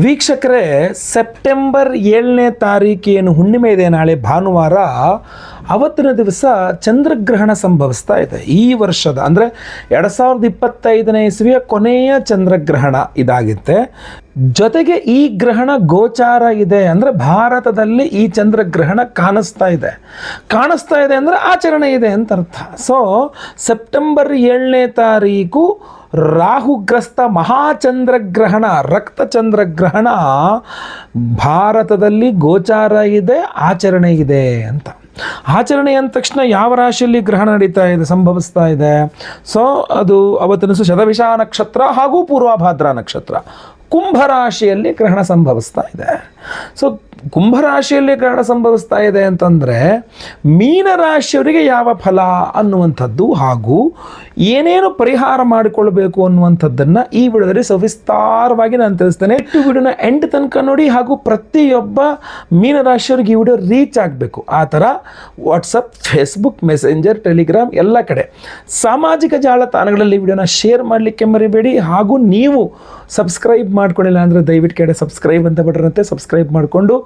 ವೀಕ್ಷಕರೇ, ಸೆಪ್ಟೆಂಬರ್ ಏಳನೇ ತಾರೀಕು ಏನು ಹುಣ್ಣಿಮೆ ಇದೆ. ನಾಳೆ ಭಾನುವಾರ ಅವತ್ತಿನ ದಿವಸ ಚಂದ್ರಗ್ರಹಣ ಸಂಭವಿಸ್ತಾ ಇದೆ. ಈ ವರ್ಷದ, ಅಂದರೆ ಎರಡು ಸಾವಿರದ ಇಪ್ಪತ್ತೈದನೇ ಇಸ್ವಿಯ ಕೊನೆಯ ಚಂದ್ರಗ್ರಹಣ ಇದಾಗುತ್ತೆ. ಜೊತೆಗೆ ಈ ಗ್ರಹಣ ಗೋಚಾರ ಇದೆ ಅಂದರೆ ಭಾರತದಲ್ಲಿ ಈ ಚಂದ್ರಗ್ರಹಣ ಕಾಣಿಸ್ತಾ ಇದೆ. ಕಾಣಿಸ್ತಾ ಇದೆ ಅಂದರೆ ಆಚರಣೆ ಇದೆ ಅಂತ ಅರ್ಥ. ಸೊ ಸೆಪ್ಟೆಂಬರ್ ಏಳನೇ ತಾರೀಕು ರಾಹುಗ್ರಸ್ತ ಮಹಾಚಂದ್ರಗ್ರಹಣ ರಕ್ತ ಚಂದ್ರಗ್ರಹಣ ಭಾರತದಲ್ಲಿ ಗೋಚಾರ ಇದೆ, ಆಚರಣೆ ಇದೆ ಅಂತ. ಆಚರಣೆ ಅಂದ ತಕ್ಷಣ ಯಾವ ರಾಶಿಯಲ್ಲಿ ಗ್ರಹಣ ನಡೀತಾ ಇದೆ, ಸಂಭವಿಸ್ತಾ ಇದೆ? ಸೊ, ಅದು ಅವತ್ತಿನ ದಿವಸ ಶತವಿಷ ನಕ್ಷತ್ರ ಹಾಗೂ ಪೂರ್ವಭಾದ್ರ ನಕ್ಷತ್ರ. ಕುಂಭರಾಶಿಯಲ್ಲಿ ಗ್ರಹಣ ಸಂಭವಿಸ್ತಾ ಇದೆ. ಸೊ ಕುಂಭರಾಶಿಯಲ್ಲಿ ಗ್ರಹಣ ಸಂಭವಿಸ್ತಾ ಇದೆ ಅಂತಂದರೆ ಮೀನರಾಶಿಯವರಿಗೆ ಯಾವ ಫಲ ಅನ್ನುವಂಥದ್ದು ಹಾಗೂ ಏನೇನು ಪರಿಹಾರ ಮಾಡಿಕೊಳ್ಬೇಕು ಅನ್ನುವಂಥದ್ದನ್ನು ಈ ವಿಡಿಯೋದಲ್ಲಿ ಸವಿಸ್ತಾರವಾಗಿ ನಾನು ತಿಳಿಸ್ತೇನೆ. ಇಟ್ಟು ವಿಡಿಯೋನ ಎಂಡ್ ತನಕ ನೋಡಿ ಹಾಗೂ ಪ್ರತಿಯೊಬ್ಬ ಮೀನರಾಶಿಯವ್ರಿಗೆ ಈ ವಿಡಿಯೋ ರೀಚ್ ಆಗಬೇಕು. ಆ ಥರ ವಾಟ್ಸಪ್ ಫೇಸ್ಬುಕ್ ಮೆಸೆಂಜರ್ ಟೆಲಿಗ್ರಾಮ್ ಎಲ್ಲ ಕಡೆ. ಸಾಮಾಜಿಕ ಜಾಲತಾಣಗಳಲ್ಲಿ ವಿಡಿಯೋನ ಶೇರ್ ಮಾಡಲಿಕ್ಕೆ ಮರಿಬೇಡಿ ಹಾಗೂ ನೀವು ಸಬ್ಸ್ಕ್ರೈಬ್ ಮಾಡ್ಕೊಂಡಿಲ್ಲ ಅಂದರೆ ದಯವಿಟ್ಟು ಕಡೆ ಸಬ್ಸ್ಕ್ರೈಬ್ ಅಂತ ಬಿಡ್ರಂತೆ ಸಬ್ಸ್ಕ್ರೈಬ್ ಮಾಡಿಕೊಂಡು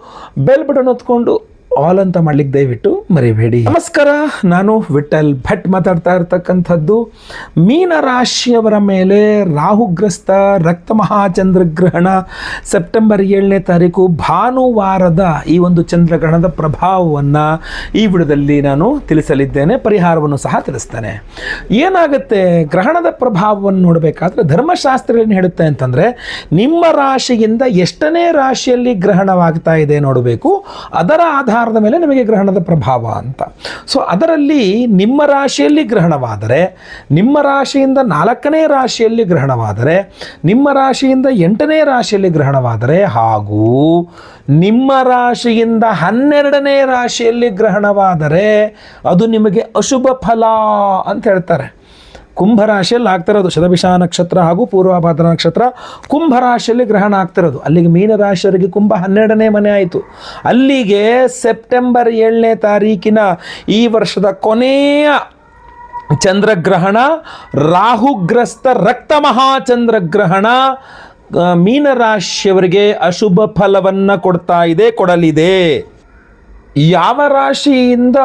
ಬೆಲ್ ಬಟನ್ ಹೊತ್ಕೊಂಡು ಆಲ್ ಅಂತ ಮಾಡ್ಲಿಕ್ಕೆ ದಯವಿಟ್ಟು ಮರಿಬೇಡಿ. ನಮಸ್ಕಾರ, ನಾನು ವಿಠಲ್ ಭಟ್ ಮಾತಾಡ್ತಾ ಇರ್ತಕ್ಕಂಥದ್ದು. ಮೀನರಾಶಿಯವರ ಮೇಲೆ ರಾಹುಗ್ರಸ್ತ, ರಕ್ತ ಮಹಾಚಂದ್ರಗ್ರಹಣ, ಸೆಪ್ಟೆಂಬರ್ ಏಳನೇ ತಾರೀಕು, ಭಾನುವಾರದ ಈ ಒಂದು ಚಂದ್ರಗ್ರಹಣದ ಪ್ರಭಾವವನ್ನು ಈ ವಿಡದಲ್ಲಿ ನಾನು ತಿಳಿಸಲಿದ್ದೇನೆ, ಪರಿಹಾರವನ್ನು ಸಹ ತಿಳಿಸ್ತೇನೆ. ಏನಾಗುತ್ತೆ, ಗ್ರಹಣದ ಪ್ರಭಾವವನ್ನು ನೋಡಬೇಕಾದ್ರೆ ಧರ್ಮಶಾಸ್ತ್ರ ಏನು ಹೇಳುತ್ತೆ ಅಂತಂದರೆ, ನಿಮ್ಮ ರಾಶಿಯಿಂದ ಎಷ್ಟನೇ ರಾಶಿಯಲ್ಲಿ ಗ್ರಹಣವಾಗ್ತಾ ಇದೆ ನೋಡಬೇಕು, ಅದರ ಆಧಾರದ ಮೇಲೆ ನಿಮಗೆ ಗ್ರಹಣದ ಪ್ರಭಾವ ಅಂತ. ಸೊ ಅದರಲ್ಲಿ ನಿಮ್ಮ ರಾಶಿಯಲ್ಲಿ ಗ್ರಹಣವಾದರೆ, ನಿಮ್ಮ ರಾಶಿಯಿಂದ ನಾಲ್ಕನೇ ರಾಶಿಯಲ್ಲಿ ಗ್ರಹಣವಾದರೆ, ನಿಮ್ಮ ರಾಶಿಯಿಂದ ಎಂಟನೇ ರಾಶಿಯಲ್ಲಿ ಗ್ರಹಣವಾದರೆ ಹಾಗೂ ನಿಮ್ಮ ರಾಶಿಯಿಂದ ಹನ್ನೆರಡನೇ ರಾಶಿಯಲ್ಲಿ ಗ್ರಹಣವಾದರೆ ಅದು ನಿಮಗೆ ಅಶುಭ ಫಲ ಅಂತ ಹೇಳ್ತಾರೆ. ಕುಂಭರಾಶಿಯಲ್ಲಿ ಆಗ್ತಿರೋದು ಶತಭಿಷ ನಕ್ಷತ್ರ ಹಾಗೂ ಪೂರ್ವಭಾದ್ರ ನಕ್ಷತ್ರ. ಕುಂಭರಾಶಿಯಲ್ಲಿ ಗ್ರಹಣ ಆಗ್ತಿರೋದು. ಅಲ್ಲಿಗೆ ಮೀನರಾಶಿಯವರಿಗೆ ಕುಂಭ ಹನ್ನೆರಡನೇ ಮನೆ ಆಯಿತು. ಅಲ್ಲಿಗೆ ಸೆಪ್ಟೆಂಬರ್ ಏಳನೇ ತಾರೀಕಿನ ಈ ವರ್ಷದ ಕೊನೆಯ ಚಂದ್ರಗ್ರಹಣ ರಾಹುಗ್ರಸ್ತ ರಕ್ತ ಮಹಾಚಂದ್ರಗ್ರಹಣ ಆ, ಮೀನರಾಶಿಯವರಿಗೆ ಅಶುಭ ಫಲವನ್ನು ಕೊಡ್ತಾ ಇದೆ ಕೊಡಲಿದೆ. ಯಾವ ರಾಶಿಯಿಂದ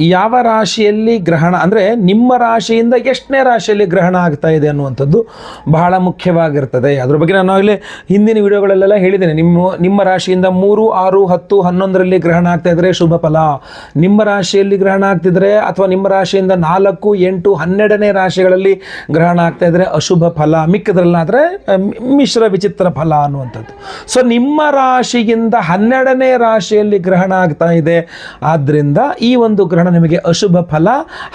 ಯಾವ ರಾಶಿಯಲ್ಲಿ ಗ್ರಹಣ ಅಂದರೆ ನಿಮ್ಮ ರಾಶಿಯಿಂದ ಎಷ್ಟನೇ ರಾಶಿಯಲ್ಲಿ ಗ್ರಹಣ ಆಗ್ತಾ ಇದೆ ಅನ್ನುವಂಥದ್ದು ಬಹಳ ಮುಖ್ಯವಾಗಿರ್ತದೆ. ಅದ್ರ ಬಗ್ಗೆ ನಾನು ಆಗಲೇ ಹಿಂದಿನ ವಿಡಿಯೋಗಳಲ್ಲೆಲ್ಲ ಹೇಳಿದ್ದೇನೆ. ನಿಮ್ಮ ನಿಮ್ಮ ರಾಶಿಯಿಂದ ಮೂರು, ಆರು, ಹತ್ತು, ಹನ್ನೊಂದರಲ್ಲಿ ಗ್ರಹಣ ಆಗ್ತಾ ಇದ್ರೆ ಶುಭ ಫಲ. ನಿಮ್ಮ ರಾಶಿಯಲ್ಲಿ ಗ್ರಹಣ ಆಗ್ತಿದ್ರೆ ಅಥವಾ ನಿಮ್ಮ ರಾಶಿಯಿಂದ ನಾಲ್ಕು, ಎಂಟು, ಹನ್ನೆರಡನೇ ರಾಶಿಗಳಲ್ಲಿ ಗ್ರಹಣ ಆಗ್ತಾ ಇದ್ರೆ ಅಶುಭ ಫಲ. ಮಿಕ್ಕದ್ರಲ್ಲಾದರೆ, ಮಿಶ್ರ ವಿಚಿತ್ರ ಫಲ ಅನ್ನುವಂಥದ್ದು. ಸೊ ನಿಮ್ಮ ರಾಶಿಯಿಂದ ಹನ್ನೆರಡನೇ ರಾಶಿಯಲ್ಲಿ ಗ್ರಹಣ ಆಗ್ತಾ ಇದೆ. ಆದ್ದರಿಂದ ಈ ಒಂದು ಗ್ರಹಣ ನಿಮಗೆ ಅಶುಭ ಫಲ.